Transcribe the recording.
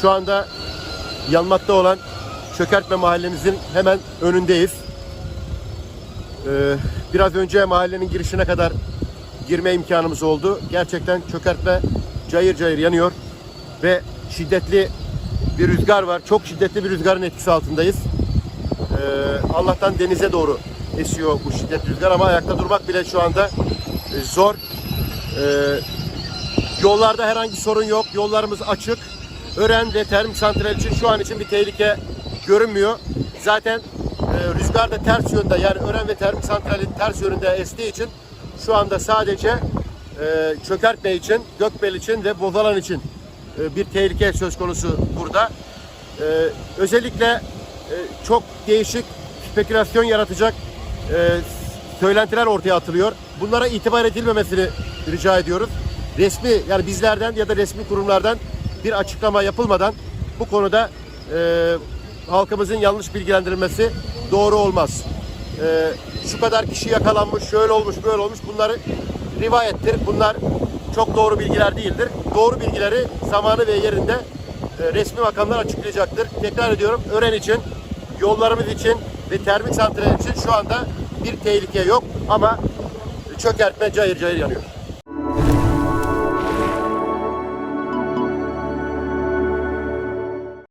Şu anda yanmakta olan Çökertme mahallemizin hemen önündeyiz. Ee, biraz önce mahallenin girişine kadar girme imkanımız oldu. Gerçekten çökertme cayır cayır yanıyor ve şiddetli bir rüzgar var. Çok şiddetli bir rüzgarın etkisi altındayız. Ee, Allah'tan denize doğru esiyor bu şiddetli rüzgar ama ayakta durmak bile şu anda e, zor. Ee, yollarda herhangi sorun yok. Yollarımız açık. Ören ve termik santral için şu an için bir tehlike görünmüyor. Zaten e, rüzgar da ters yönde yani Ören ve termik santralin ters yönünde estiği için şu anda sadece e, çökertme için, Gökbel için ve Bozalan için e, bir tehlike söz konusu burada. E, özellikle e, çok değişik spekülasyon yaratacak e, söylentiler ortaya atılıyor. Bunlara itibar edilmemesini rica ediyoruz. Resmi yani bizlerden ya da resmi kurumlardan bir açıklama yapılmadan bu konuda e, halkımızın yanlış bilgilendirilmesi doğru olmaz. E, şu kadar kişi yakalanmış, şöyle olmuş, böyle olmuş bunları rivayettir. Bunlar çok doğru bilgiler değildir. Doğru bilgileri zamanı ve yerinde e, resmi makamlar açıklayacaktır. Tekrar ediyorum öğren için, yollarımız için ve termik santral için şu anda bir tehlike yok ama çökertme cayır cayır yanıyor.